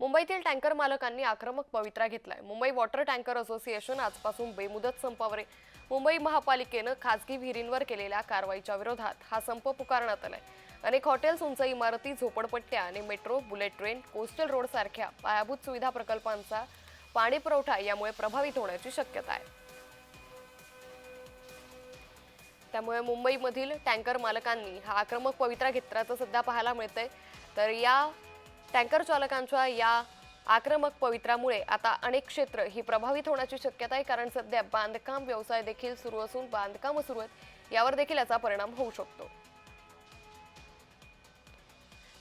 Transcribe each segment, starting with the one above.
मुंबईतील टँकर मालकांनी आक्रमक पवित्रा घेतलाय. मुंबई वॉटर टँकर असोसिएशन आजपासून बेमुदत संपावर. मुंबई महापालिकेनं खासगी विहिरींवर केलेल्या कारवाईच्या विरोधात हा संप पुकारण्यात आलाय. अनेक हॉटेल्स उंच इमारती झोपडपट्ट्या आणि metro bullet train coastal road सारख्या पायाभूत सुविधा प्रकल्पांचा पाणी पुरवठा यामुळे प्रभावित होण्याची शक्यता आहे. त्यामुळे मुंबईमधील टँकर मालकांनी हा आक्रमक पवित्रा घेतल्याचं सध्या पाहायला मिळतंय. तर या टँकर चालकांच्या या आक्रमक पवित्रामुळे आता अनेक क्षेत्र ही प्रभावित होण्याची शक्यता आहे कारण सध्या बांधकाम व्यवसाय देखील सुरू असून बांधकाम सुरू आहेत यावर देखील याचा परिणाम होऊ शकतो.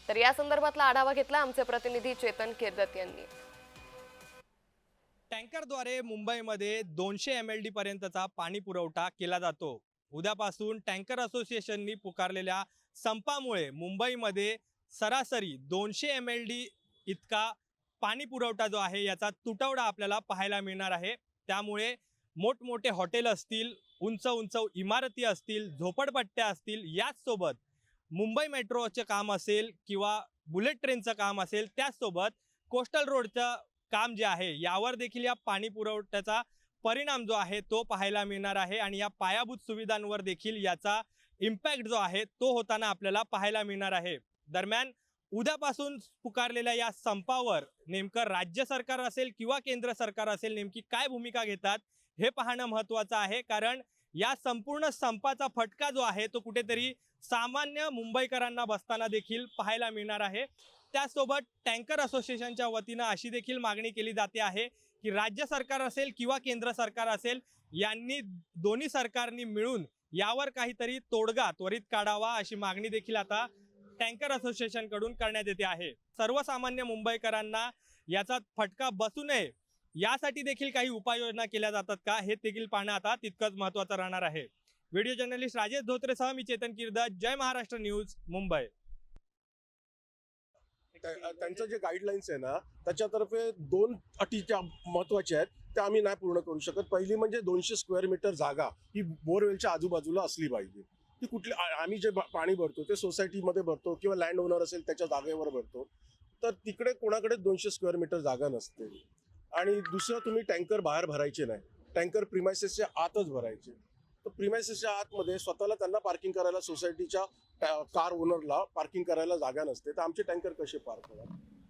तर या संदर्भातला आढावा घेतला आमचे प्रतिनिधी चेतन केरदत यांनी. टँकरद्वारे मुंबईमध्ये दोनशे एम एल डी पर्यंतचा पाणी पुरवठा केला जातो. उद्यापासून टँकर असोसिएशननी पुकारलेल्या संपामुळे मुंबईमध्ये सरासरी दोनशे एम एल डी इतका पाणी पुरवठा जो आहे याचा तुटवडा आपल्याला पाहायला मिळणार आहे. त्यामुळे मोठमोठे हॉटेल असतील उंच उंच इमारती असतील झोपडपट्ट्या असतील याचसोबत मुंबई मेट्रोचं काम असेल किंवा बुलेट ट्रेनचं काम असेल त्याचसोबत कोस्टल रोडचं काम जे आहे यावर देखील या पाणी पुरवठ्याचा परिणाम जो आहे तो पाहायला मिळणार आहे. आणि या पायाभूत सुविधांवर देखील याचा इम्पॅक्ट जो आहे तो होताना आपल्याला पाहायला मिळणार आहे. दरम्यान उद्यापासून पुकारलेल्या या संपावर नेमकं राज्य सरकार असेल किंवा केंद्र सरकार असेल नेमकी काय भूमिका घेतात हे पाहणं महत्त्वाचं आहे. कारण या संपूर्ण संपाचा फटका जो आहे तो कुठेतरी सामान्य मुंबईकरांना बसताना देखील पाहायला मिळणार आहे. त्यासोबत टँकर असोसिएशनच्या वतीनं अशी देखील मागणी केली जाते आहे की राज्य सरकार असेल किंवा केंद्र सरकार असेल यांनी दोन्ही सरकारनी मिळून यावर काहीतरी तोडगा त्वरित काढावा अशी मागणी देखील आता टँकर असोसिएशनकडून करण्यात येते आहे. सर्वसामान्य मुंबईकरांना याचा फटका बसू नये. यासाठी देखील काही उपाययोजना केल्या जातात का हे देखील पाहणं आता तितकंच महत्त्वाचं राहणार आहे. व्हिडिओ जर्नलिस्ट राजेश धोत्रेसह मी चेतन किर्दत जय महाराष्ट्र न्यूज मुंबई. त्यांचं जे गाईडलाईन्स आहे ना त्याच्यातर्फे दोन अटी त्या महत्त्वाच्या आहेत त्या आम्ही नाही पूर्ण करू शकत. पहिली म्हणजे दोनशे स्क्वेअर मीटर जागा ही बोरवेलच्या आजूबाजूला असली पाहिजे. ती कुठली आम्ही जे पाणी भरतो ते सोसायटीमध्ये भरतो किंवा लँड ओनर असेल त्याच्या जागेवर भरतो तर तिकडे कोणाकडे दोनशे स्क्वेअर मीटर जागा नसते. आणि दुसरं तुम्ही टँकर बाहेर भरायचे नाही. टँकर प्रिमायसेसच्या आतच भरायचे. तर प्रिमायसेसच्या आतमध्ये स्वतःला त्यांना पार्किंग करायला सोसायटीच्या कार ओनरला पार्किंग करायला जागा नसते. तर आमचे टँकर कसे पार्क होणार?